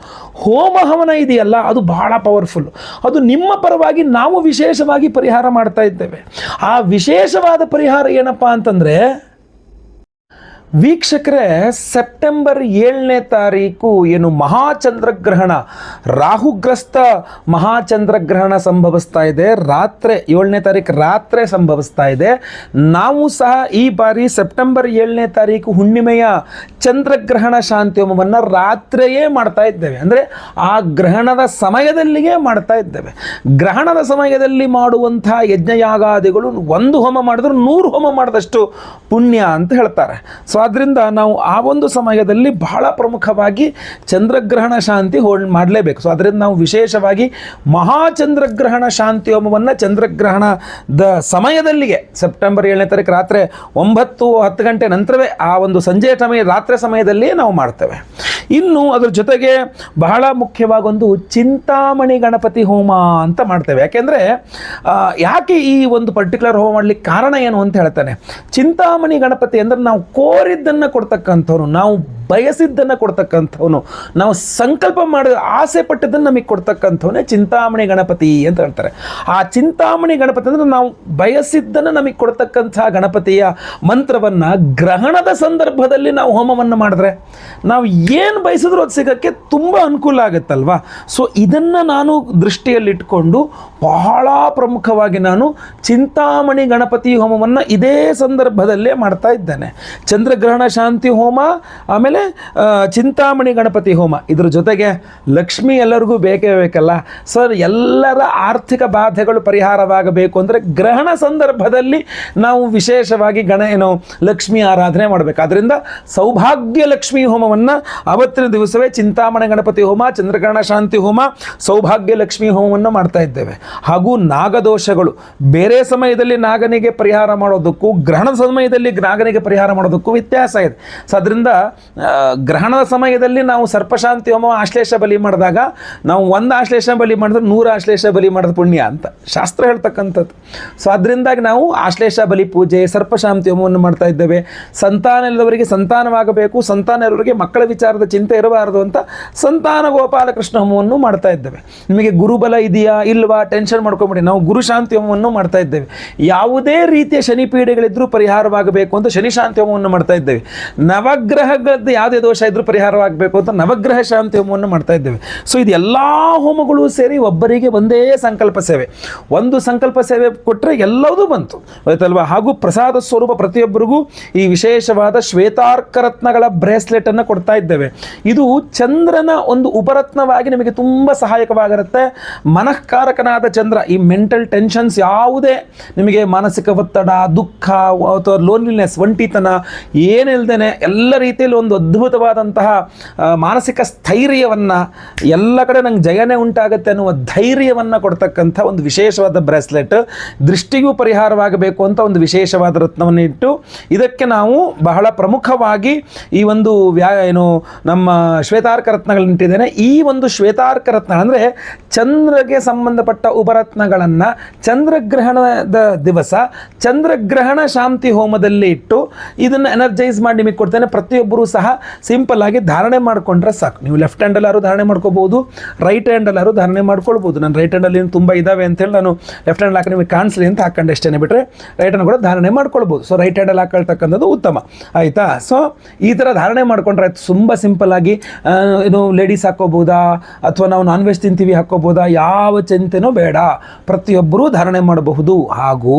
ಹೋಮ ಹವನ ಇದೆಯಲ್ಲ, ಅದು ಬಹಳ ಪವರ್ಫುಲ್ ಅದು ನಿಮ್ಮ ಪರವಾಗಿ ನಾವು ವಿಶೇಷವಾಗಿ ಪರಿಹಾರ ಮಾಡ್ತಾ ಇದ್ದೇವೆ. ಆ ವಿಶೇಷವಾದ ಪರಿಹಾರ ಏನಪ್ಪ ಅಂತಂದರೆ ವೀಕ್ಷಕರೇ, ಸೆಪ್ಟೆಂಬರ್ ಏಳನೇ ತಾರೀಕು ಏನು ಮಹಾಚಂದ್ರಗ್ರಹಣ, ರಾಹುಗ್ರಸ್ತ ಮಹಾಚಂದ್ರಗ್ರಹಣ ಸಂಭವಿಸ್ತಾ ಇದೆ. ರಾತ್ರಿ ಏಳನೇ ತಾರೀಕು ರಾತ್ರಿ ಸಂಭವಿಸ್ತಾ ಇದೆ. ನಾವು ಸಹ ಈ ಬಾರಿ ಸೆಪ್ಟೆಂಬರ್ ಏಳನೇ ತಾರೀಕು ಹುಣ್ಣಿಮೆಯ ಚಂದ್ರಗ್ರಹಣ ಶಾಂತಿ ಹೋಮವನ್ನು ರಾತ್ರಿಯೇ ಮಾಡ್ತಾ ಇದ್ದೇವೆ. ಅಂದರೆ ಆ ಗ್ರಹಣದ ಸಮಯದಲ್ಲಿಯೇ ಮಾಡ್ತಾ ಇದ್ದೇವೆ. ಗ್ರಹಣದ ಸಮಯದಲ್ಲಿ ಮಾಡುವಂಥ ಯಜ್ಞಯಾಗಾದಿಗಳು ಒಂದು ಹೋಮ ಮಾಡಿದ್ರೂ ನೂರು ಹೋಮ ಮಾಡಿದಷ್ಟು ಪುಣ್ಯ ಅಂತ ಹೇಳ್ತಾರೆ. ಸೊ ಆದ್ದರಿಂದ ನಾವು ಆ ಒಂದು ಸಮಯದಲ್ಲಿ ಬಹಳ ಪ್ರಮುಖವಾಗಿ ಚಂದ್ರಗ್ರಹಣ ಶಾಂತಿ ಹೋಲ್ಡ್ ಮಾಡಲೇಬೇಕು. ಸೊ ಅದರಿಂದ ನಾವು ವಿಶೇಷವಾಗಿ ಮಹಾಚಂದ್ರಗ್ರಹಣ ಶಾಂತಿ ಹೋಮವನ್ನು ಚಂದ್ರಗ್ರಹಣದ ಸಮಯದಲ್ಲಿಗೆ ಸೆಪ್ಟೆಂಬರ್ ಏಳನೇ ತಾರೀಕು ರಾತ್ರಿ ಒಂಬತ್ತು ಹತ್ತು ಗಂಟೆ ನಂತರವೇ ಆ ಒಂದು ಸಂಜೆ ಸಮಯ ರಾತ್ರಿ ಸಮಯದಲ್ಲಿಯೇ ನಾವು ಮಾಡ್ತೇವೆ. ಇನ್ನು ಅದ್ರ ಜೊತೆಗೆ ಬಹಳ ಮುಖ್ಯವಾಗೊಂದು ಚಿಂತಾಮಣಿ ಗಣಪತಿ ಹೋಮ ಅಂತ ಮಾಡ್ತೇವೆ. ಯಾಕೆಂದರೆ ಯಾಕೆ ಈ ಒಂದು ಪರ್ಟಿಕ್ಯುಲರ್ ಹೋಮ ಮಾಡಲಿಕ್ಕೆ ಕಾರಣ ಏನು ಅಂತ ಹೇಳ್ತಾನೆ. ಚಿಂತಾಮಣಿ ಗಣಪತಿ ಅಂದರೆ ನಾವು ಕೋರಿದ್ದನ್ನು ಕೊಡ್ತಕ್ಕಂಥವ್ರು ನಾವು ಬಯಸಿದ್ದನ್ನು ಕೊಡ್ತಕ್ಕಂಥವನು. ನಾವು ಸಂಕಲ್ಪ ಮಾಡಿದ ಆಸೆ ಪಟ್ಟಿದ್ದನ್ನು ನಮಗೆ ಕೊಡ್ತಕ್ಕಂಥವನೇ ಚಿಂತಾಮಣಿ ಗಣಪತಿ ಅಂತ ಹೇಳ್ತಾರೆ. ಆ ಚಿಂತಾಮಣಿ ಗಣಪತಿ ಅಂದರೆ ನಾವು ಬಯಸಿದ್ದನ್ನು ನಮಗೆ ಕೊಡ್ತಕ್ಕಂಥ ಗಣಪತಿಯ ಮಂತ್ರವನ್ನು ಗ್ರಹಣದ ಸಂದರ್ಭದಲ್ಲಿ ನಾವು ಹೋಮವನ್ನು ಮಾಡಿದ್ರೆ, ನಾವು ಏನು ಬಯಸಿದ್ರೂ ಅದು ಸಿಗೋಕ್ಕೆ ತುಂಬ ಅನುಕೂಲ ಆಗುತ್ತಲ್ವಾ? ಸೊ ಇದನ್ನು ನಾನು ದೃಷ್ಟಿಯಲ್ಲಿಟ್ಕೊಂಡು ಬಹಳ ಪ್ರಮುಖವಾಗಿ ನಾನು ಚಿಂತಾಮಣಿ ಗಣಪತಿ ಹೋಮವನ್ನು ಇದೇ ಸಂದರ್ಭದಲ್ಲೇ ಮಾಡ್ತಾ ಇದ್ದೇನೆ. ಚಂದ್ರಗ್ರಹಣ ಶಾಂತಿ ಹೋಮ, ಆಮೇಲೆ ಚಿಂತಾಮಣಿ ಗಣಪತಿ ಹೋಮ. ಇದ್ರ ಜೊತೆಗೆ ಲಕ್ಷ್ಮಿ ಎಲ್ಲರಿಗೂ ಬೇಕೇ ಬೇಕಲ್ಲ. ಸರ್ ಎಲ್ಲರ ಆರ್ಥಿಕ ಬಾಧೆಗಳು ಪರಿಹಾರವಾಗಬೇಕು ಅಂದರೆ ಗ್ರಹಣ ಸಂದರ್ಭದಲ್ಲಿ ನಾವು ವಿಶೇಷವಾಗಿ ಗಣ, ಏನು, ಲಕ್ಷ್ಮಿ ಆರಾಧನೆ ಮಾಡಬೇಕು. ಆದ್ದರಿಂದ ಸೌಭಾಗ್ಯ ಲಕ್ಷ್ಮಿ ಹೋಮವನ್ನು ಅವತ್ತಿನ ದಿವಸವೇ ಚಿಂತಾಮಣಿ ಗಣಪತಿ ಹೋಮ, ಚಂದ್ರಗ್ರಹಣ ಶಾಂತಿ ಹೋಮ, ಸೌಭಾಗ್ಯ ಲಕ್ಷ್ಮಿ ಹೋಮವನ್ನು ಮಾಡ್ತಾ ಇದ್ದೇವೆ. ಹಾಗೂ ನಾಗದೋಷಗಳು. ಬೇರೆ ಸಮಯದಲ್ಲಿ ನಾಗನಿಗೆ ಪರಿಹಾರ ಮಾಡೋದಕ್ಕೂ, ಗ್ರಹಣ ಸಮಯದಲ್ಲಿ ನಾಗನಿಗೆ ಪರಿಹಾರ ಮಾಡೋದಕ್ಕೂ ವ್ಯತ್ಯಾಸ ಇದೆ. ಸೊ ಅದರಿಂದ ಗ್ರಹಣದ ಸಮಯದಲ್ಲಿ ನಾವು ಸರ್ಪಶಾಂತಿ ಹೋಮ ಆಶ್ಲೇಷ ಬಲಿ ಮಾಡಿದಾಗ ನಾವು ಒಂದು ಆಶ್ಲೇಷ ಬಲಿ ಮಾಡಿದ್ರೆ ನೂರು ಆಶ್ಲೇಷ ಬಲಿ ಮಾಡಿದ ಪುಣ್ಯ ಅಂತ ಶಾಸ್ತ್ರ ಹೇಳ್ತಕ್ಕಂಥದ್ದು. ಸೊ ಅದರಿಂದಾಗಿ ನಾವು ಆಶ್ಲೇಷ ಬಲಿ ಪೂಜೆ, ಸರ್ಪಶಾಂತಿ ಹೋಮವನ್ನು ಮಾಡ್ತಾ ಇದ್ದೇವೆ. ಸಂತಾನ ಇಲ್ಲದವರಿಗೆ ಸಂತಾನವಾಗಬೇಕು, ಸಂತಾನ ಇರೋರಿಗೆ ಮಕ್ಕಳ ವಿಚಾರದ ಚಿಂತೆ ಇರಬಾರದು ಅಂತ ಸಂತಾನ ಗೋಪಾಲಕೃಷ್ಣ ಹೋಮವನ್ನು ಮಾಡ್ತಾ ಇದ್ದೇವೆ. ನಿಮಗೆ ಗುರುಬಲ ಇದೆಯಾ ಇಲ್ವಾ ಟೆನ್ಷನ್ ಮಾಡ್ಕೊಂಬಿಡಿ, ನಾವು ಗುರು ಶಾಂತಿ ಹೋಮವನ್ನು ಮಾಡ್ತಾ ಇದ್ದೇವೆ. ಯಾವುದೇ ರೀತಿಯ ಶನಿ ಪೀಡೆಗಳಿದ್ರೂ ಪರಿಹಾರವಾಗಬೇಕು ಅಂತ ಶನಿ ಶಾಂತಿ ಹೋಮವನ್ನು ಮಾಡ್ತಾ ಇದ್ದೇವೆ. ನವಗ್ರಹಗಳದ್ದು ಯಾವುದೇ ದೋಷ ಇದ್ರೂ ಪರಿಹಾರವಾಗಬೇಕು ಅಂತ ನವಗ್ರಹ ಶಾಂತಿ ಹೋಮವನ್ನು ಮಾಡ್ತಾ ಇದ್ದೇವೆ. ಸೊ ಇದು ಎಲ್ಲ ಹೋಮಗಳು ಸೇರಿ ಒಬ್ಬರಿಗೆ ಒಂದೇ ಸಂಕಲ್ಪ ಸೇವೆ. ಒಂದು ಸಂಕಲ್ಪ ಸೇವೆ ಕೊಟ್ಟರೆ ಎಲ್ಲವೂ ಬಂತು. ಆಯ್ತಲ್ವಾ ಹಾಗೂ ಪ್ರಸಾದ ಸ್ವರೂಪ ಪ್ರತಿಯೊಬ್ಬರಿಗೂ ಈ ವಿಶೇಷವಾದ ಶ್ವೇತಾರ್ಕ ರತ್ನಗಳ ಬ್ರೇಸ್ಲೆಟ್ ಅನ್ನು ಕೊಡ್ತಾ ಇದ್ದೇವೆ. ಇದು ಚಂದ್ರನ ಒಂದು ಉಪರತ್ನವಾಗಿ ನಿಮಗೆ ತುಂಬ ಸಹಾಯಕವಾಗಿರುತ್ತೆ. ಮನಃಕಾರಕನಾದ ಚಂದ್ರ, ಈ ಮೆಂಟಲ್ ಟೆನ್ಷನ್ಸ್ ಯಾವುದೇ ನಿಮಗೆ ಮಾನಸಿಕ ಒತ್ತಡ, ದುಃಖ, ಅಥವಾ ಲೋನ್ಲಿನೆಸ್ ಒಂಟಿತನ, ಏನಿಲ್ದೇನೆ ಎಲ್ಲ ರೀತಿಯಲ್ಲಿ ಒಂದು ಅದ್ಭುತವಾದಂತಹ ಮಾನಸಿಕ ಸ್ಥೈರ್ಯವನ್ನು ಎಲ್ಲ ಕಡೆ ನಂಗೆ ಜಯನೇ ಉಂಟಾಗುತ್ತೆ ಅನ್ನುವ ಧೈರ್ಯವನ್ನು ಕೊಡ್ತಕ್ಕಂಥ ಒಂದು ವಿಶೇಷವಾದ ಬ್ರೇಸ್ಲೆಟ್. ದೃಷ್ಟಿಗೂ ಪರಿಹಾರವಾಗಬೇಕು ಅಂತ ಒಂದು ವಿಶೇಷವಾದ ರತ್ನವನ್ನು ಇಟ್ಟು ಇದಕ್ಕೆ ನಾವು ಬಹಳ ಪ್ರಮುಖವಾಗಿ ಈ ಒಂದು ವ್ಯಾ, ಏನು, ನಮ್ಮ ಶ್ವೇತಾರ್ಕ ರತ್ನಗಳನ್ನ ಇಟ್ಟಿದ್ದೇನೆ. ಈ ಒಂದು ಶ್ವೇತಾರ್ಕ ರತ್ನ ಅಂದರೆ ಚಂದ್ರಗೆ ಸಂಬಂಧಪಟ್ಟ ಉಪರತ್ನಗಳನ್ನು ಚಂದ್ರಗ್ರಹಣದ ದಿವಸ, ಚಂದ್ರಗ್ರಹಣ ಶಾಂತಿ ಹೋಮದಲ್ಲಿ ಇಟ್ಟು ಇದನ್ನು ಎನರ್ಜೈಸ್ ಮಾಡಿ ನಿಮಗೆ ಕೊಡ್ತೇನೆ. ಪ್ರತಿಯೊಬ್ಬರೂ ಸಹ ಸಿಂಪಲ್ ಆಗಿ ಧಾರಣೆ ಮಾಡಿಕೊಂಡ್ರೆ ಸಾಕು. ನೀವು ಲೆಫ್ಟ್ ಹ್ಯಾಂಡಲ್ಲಾರು ಧಾರಣೆ ಮಾಡ್ಕೋಬೋದು ರೈಟ್ ಹ್ಯಾಂಡಲ್ಲಾರು ಧಾರಣೆ ಮಾಡ್ಕೊಳ್ಬೋದು ನಾನು ರೈಟ್ ಹ್ಯಾಂಡಲ್ಲಿ ಏನು ತುಂಬ ಇದ್ದಾವೆ ಅಂತೇಳಿ ನಾನು ಲೆಫ್ಟ್ ಹ್ಯಾಂಡ್ ಹಾಕಿ ನಿಮಗೆ ಕಾಣಿಸ್ಲಿ ಅಂತ ಹಾಕೊಂಡೆ ಅಷ್ಟೇ ಬಿಟ್ಟರೆ ರೈಟ್ ಹ್ಯಾಂಡ್ ಕೂಡ ಧಾರಣೆ ಮಾಡ್ಕೊಳ್ಬೋದು ಸೊ ರೈಟ್ ಹ್ಯಾಂಡಲ್ಲಿ ಹಾಕೊಳ್ತಕ್ಕಂಥದ್ದು ಉತ್ತಮ. ಆಯಿತಾ? ಸೊ ಈ ಥರ ಧಾರಣೆ ಮಾಡ್ಕೊಂಡ್ರೆ ಆಯ್ತು. ತುಂಬ ಸಿಂಪಲ್ ಆಗಿ ಏನು ಲೇಡೀಸ್ ಹಾಕೋಬೋದಾ ಅಥವಾ ನಾವು ನಾನ್ ವೆಜ್ ತಿಂತೀವಿ ಹಾಕೋಬೋದಾ ಯಾವ ಚಿಂತೆನೂ ಬೇಡ. ಪ್ರತಿಯೊಬ್ಬರೂ ಧಾರಣೆ ಮಾಡಬಹುದು. ಹಾಗೂ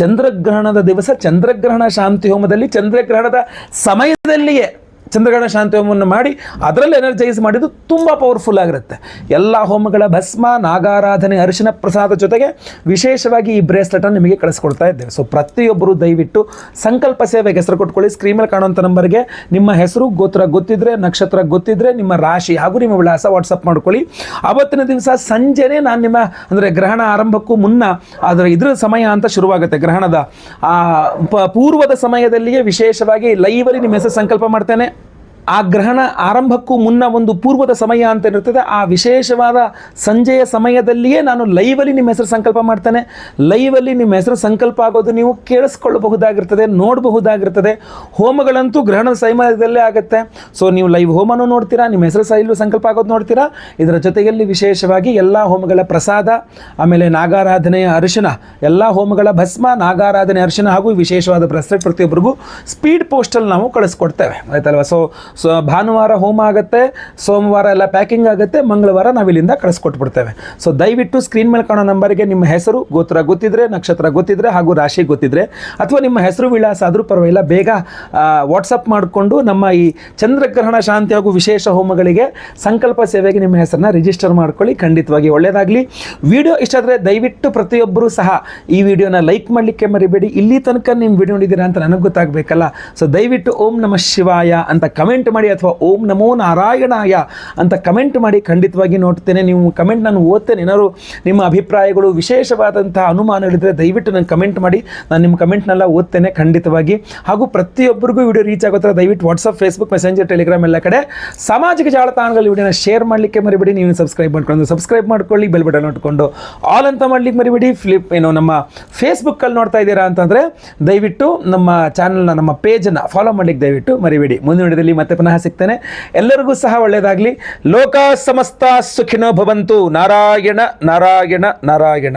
ಚಂದ್ರಗ್ರಹಣದ ದಿವಸ ಚಂದ್ರಗ್ರಹಣ ಶಾಂತಿ ಹೋಮದಲ್ಲಿ ಚಂದ್ರಗ್ರಹಣದ ಸಮಯದಲ್ಲಿಯೇ ಚಂದ್ರಗ್ರಹಣ ಶಾಂತಿ ಹೋಮವನ್ನು ಮಾಡಿ ಅದರಲ್ಲಿ ಎನರ್ಜೈಸ್ ಮಾಡಿದ್ದು ತುಂಬ ಪವರ್ಫುಲ್ ಆಗಿರುತ್ತೆ. ಎಲ್ಲ ಹೋಮಗಳ ಭಸ್ಮ, ನಾಗಾರಾಧನೆ, ಅರಿಶಿನ ಪ್ರಸಾದ ಜೊತೆಗೆ ವಿಶೇಷವಾಗಿ ಈ ಬ್ರೇಸ್ಲೆಟನ್ನು ನಿಮಗೆ ಕಳಿಸ್ಕೊಡ್ತಾ ಇದ್ದೇವೆ. ಸೊ ಪ್ರತಿಯೊಬ್ಬರು ದಯವಿಟ್ಟು ಸಂಕಲ್ಪ ಸೇವೆಗೆ ಹೆಸರು ಕೊಟ್ಕೊಳ್ಳಿ. ಸ್ಕ್ರೀನ್ ಮೇಲೆ ಕಾಣುವಂಥ ನಂಬರ್ಗೆ ನಿಮ್ಮ ಹೆಸರು, ಗೋತ್ರ ಗೊತ್ತಿದ್ರೆ, ನಕ್ಷತ್ರ ಗೊತ್ತಿದ್ರೆ, ನಿಮ್ಮ ರಾಶಿ ಹಾಗೂ ನಿಮ್ಮ ವಿಳಾಸ ವಾಟ್ಸಪ್ ಮಾಡ್ಕೊಳ್ಳಿ. ಅವತ್ತಿನ ದಿವಸ ಸಂಜೆನೇ ನಾನು ನಿಮ್ಮ, ಅಂದರೆ ಗ್ರಹಣ ಆರಂಭಕ್ಕೂ ಮುನ್ನ ಅದರ ಇದ್ರ ಸಮಯ ಅಂತ ಶುರುವಾಗುತ್ತೆ. ಗ್ರಹಣದ, ಆ ಪೂರ್ವದ ಸಮಯದಲ್ಲಿಯೇ ವಿಶೇಷವಾಗಿ ಲೈವಲ್ಲಿ ನಿಮ್ಮ ಹೆಸರು ಸಂಕಲ್ಪ ಮಾಡ್ತೇನೆ. ಆ ಗ್ರಹಣ ಆರಂಭಕ್ಕೂ ಮುನ್ನ ಒಂದು ಪೂರ್ವದ ಸಮಯ ಅಂತ ಇರ್ತದೆ. ಆ ವಿಶೇಷವಾದ ಸಂಜೆಯ ಸಮಯದಲ್ಲಿಯೇ ನಾನು ಲೈವಲ್ಲಿ ನಿಮ್ಮ ಹೆಸರು ಸಂಕಲ್ಪ ಮಾಡ್ತೇನೆ. ಲೈವಲ್ಲಿ ನಿಮ್ಮ ಹೆಸರು ಸಂಕಲ್ಪ ಆಗೋದು ನೀವು ಕೇಳಿಸ್ಕೊಳ್ಳಬಹುದಾಗಿರ್ತದೆ, ನೋಡಬಹುದಾಗಿರ್ತದೆ. ಹೋಮಗಳಂತೂ ಗ್ರಹಣದ ಸಮಯದಲ್ಲೇ ಆಗುತ್ತೆ. ಸೊ ನೀವು ಲೈವ್ ಹೋಮನೂ ನೋಡ್ತೀರಾ, ನಿಮ್ಮ ಹೆಸರು ಸೈಲು ಸಂಕಲ್ಪ ಆಗೋದು ನೋಡ್ತೀರಾ. ಇದರ ಜೊತೆಯಲ್ಲಿ ವಿಶೇಷವಾಗಿ ಎಲ್ಲ ಹೋಮಗಳ ಪ್ರಸಾದ, ಆಮೇಲೆ ನಾಗಾರಾಧನೆಯ ಅರಿಶಿನ, ಎಲ್ಲ ಹೋಮಗಳ ಭಸ್ಮ, ನಾಗಾರಾಧನೆ ಅರಿಶಿನ ಹಾಗೂ ವಿಶೇಷವಾದ ಬ್ರೆಸ್ಲೆಟ್ ಪ್ರತಿಯೊಬ್ಬರಿಗೂ ಸ್ಪೀಡ್ ಪೋಸ್ಟಲ್ಲಿ ನಾವು ಕಳಿಸ್ಕೊಡ್ತೇವೆ. ಆಯ್ತಲ್ವ? ಸೊ ಸೊ ಭಾನುವಾರ ಹೋಮ ಆಗುತ್ತೆ, ಸೋಮವಾರ ಎಲ್ಲ ಪ್ಯಾಕಿಂಗ್ ಆಗುತ್ತೆ, ಮಂಗಳವಾರ ನಾವು ಇಲ್ಲಿಂದ ಕಳಿಸ್ಕೊಟ್ಬಿಡ್ತೇವೆ. ಸೊ ದಯವಿಟ್ಟು ಸ್ಕ್ರೀನ್ ಮೇಲೆ ಕಾಣೋ ನಂಬರ್ಗೆ ನಿಮ್ಮ ಹೆಸರು, ಗೋತ್ರ ಗೊತ್ತಿದ್ರೆ, ನಕ್ಷತ್ರ ಗೊತ್ತಿದ್ರೆ ಹಾಗೂ ರಾಶಿ ಗೊತ್ತಿದ್ರೆ, ಅಥವಾ ನಿಮ್ಮ ಹೆಸರು ವಿಳಾಸ ಆದರೂ ಪರವಾಗಿಲ್ಲ, ಬೇಗ ವಾಟ್ಸಪ್ ಮಾಡಿಕೊಂಡು ನಮ್ಮ ಈ ಚಂದ್ರಗ್ರಹಣ ಶಾಂತಿ ಹಾಗೂ ವಿಶೇಷ ಹೋಮಗಳಿಗೆ ಸಂಕಲ್ಪ ಸೇವೆಗೆ ನಿಮ್ಮ ಹೆಸರನ್ನ ರಿಜಿಸ್ಟರ್ ಮಾಡ್ಕೊಳ್ಳಿ. ಖಂಡಿತವಾಗಿ ಒಳ್ಳೆಯದಾಗಲಿ ವಿಡಿಯೋ ಇಷ್ಟ ಆದರೆ ದಯವಿಟ್ಟು ಪ್ರತಿಯೊಬ್ಬರೂ ಸಹ ಈ ವಿಡಿಯೋನ ಲೈಕ್ ಮಾಡಲಿಕ್ಕೆ ಮರಿಬೇಡಿ. ಇಲ್ಲಿ ತನಕ ನಿಮ್ಮ ವಿಡಿಯೋ ನೋಡಿದ್ದೀರಾ ಅಂತ ನನಗೆ ಗೊತ್ತಾಗಬೇಕಲ್ಲ. ಸೊ ದಯವಿಟ್ಟು ಓಂ ನಮಃ ಶಿವಾಯ ಅಂತ ಕಮೆಂಟ್ ಮಾಡಿ ಅಥವಾ ಓಂ ನಮೋ ನಾರಾಯಣಾಯ ಅಂತ ಕಮೆಂಟ್ ಮಾಡಿ ಖಂಡಿತವಾಗಿ ನೋಡ್ತೇನೆ. ನೀವು ಕಮೆಂಟ್ ನಾನು ಓದ್ತೇನೆ. ಏನಾದ್ರು ನಿಮ್ಮ ಅಭಿಪ್ರಾಯಗಳು, ವಿಶೇಷವಾದಂತಹ ಅನುಮಾನಗಳಿದ್ದರೆ ದಯವಿಟ್ಟು ನಾನು ಕಮೆಂಟ್ ಮಾಡಿ. ನಾನು ನಿಮ್ಮ ಕಮೆಂಟ್ನೆಲ್ಲ ಓದ್ತೇನೆ ಖಂಡಿತವಾಗಿ. ಹಾಗೂ ಪ್ರತಿಯೊಬ್ಬರಿಗೂ ವಿಡಿಯೋ ರೀಚ್ ಆಗೋ ದಯವಿಟ್ಟು ವಾಟ್ಸಪ್ ಫೇಸ್ಬುಕ್ ಮೆಸೆಂಜರ್ ಟೆಲಿಗ್ರಾಮ್ ಎಲ್ಲ ಕಡೆ ಸಾಮಾಜಿಕ ಜಾಲತಾಣಗಳಲ್ಲಿ ವಿಡಿಯೋನ ಶೇರ್ ಮಾಡಲಿಕ್ಕೆ ಮರಿಬೇಡಿ. ನೀವು ಸಬ್ಸ್ಕ್ರೈಬ್ ಮಾಡ್ಕೊಂಡು ಸಬ್ಸ್ಕ್ರೈಬ್ ಮಾಡ್ಕೊಳ್ಳಿ. ಬೆಲ್ ಬಟನ್ ನೋಡಿಕೊಂಡು ಆಲ್ ಅಂತ ಮಾಡ್ಲಿಕ್ಕೆ ಮರಿಬೇಡಿ. ಫ್ಲಿಪ್ ಏನು ನಮ್ಮ ಫೇಸ್ಬುಕ್ಕಲ್ಲಿ ನೋಡ್ತಾ ಇದ್ದೀರಾ ಅಂತಂದರೆ ದಯವಿಟ್ಟು ನಮ್ಮ ಚಾನಲ್ನ ನಮ್ಮ ಪೇಜನ್ನು ಫಾಲೋ ಮಾಡ್ಲಿಕ್ಕೆ ದಯವಿಟ್ಟು ಮರಿಬೇಡಿ. ಮುಂದಿನ ವಿಡಿಯೋದಲ್ಲಿ ಮತ್ತೆ ಪುನಃ ಸಿಗ್ತೇನೆ. ಎಲ್ಲರಿಗೂ ಸಹ ಒಳ್ಳೆಯದಾಗಲಿ. ಲೋಕ ಸಮಸ್ತ ಸುಖಿನೋ ಭವಂತು. ನಾರಾಯಣ ನಾರಾಯಣ ನಾರಾಯಣ.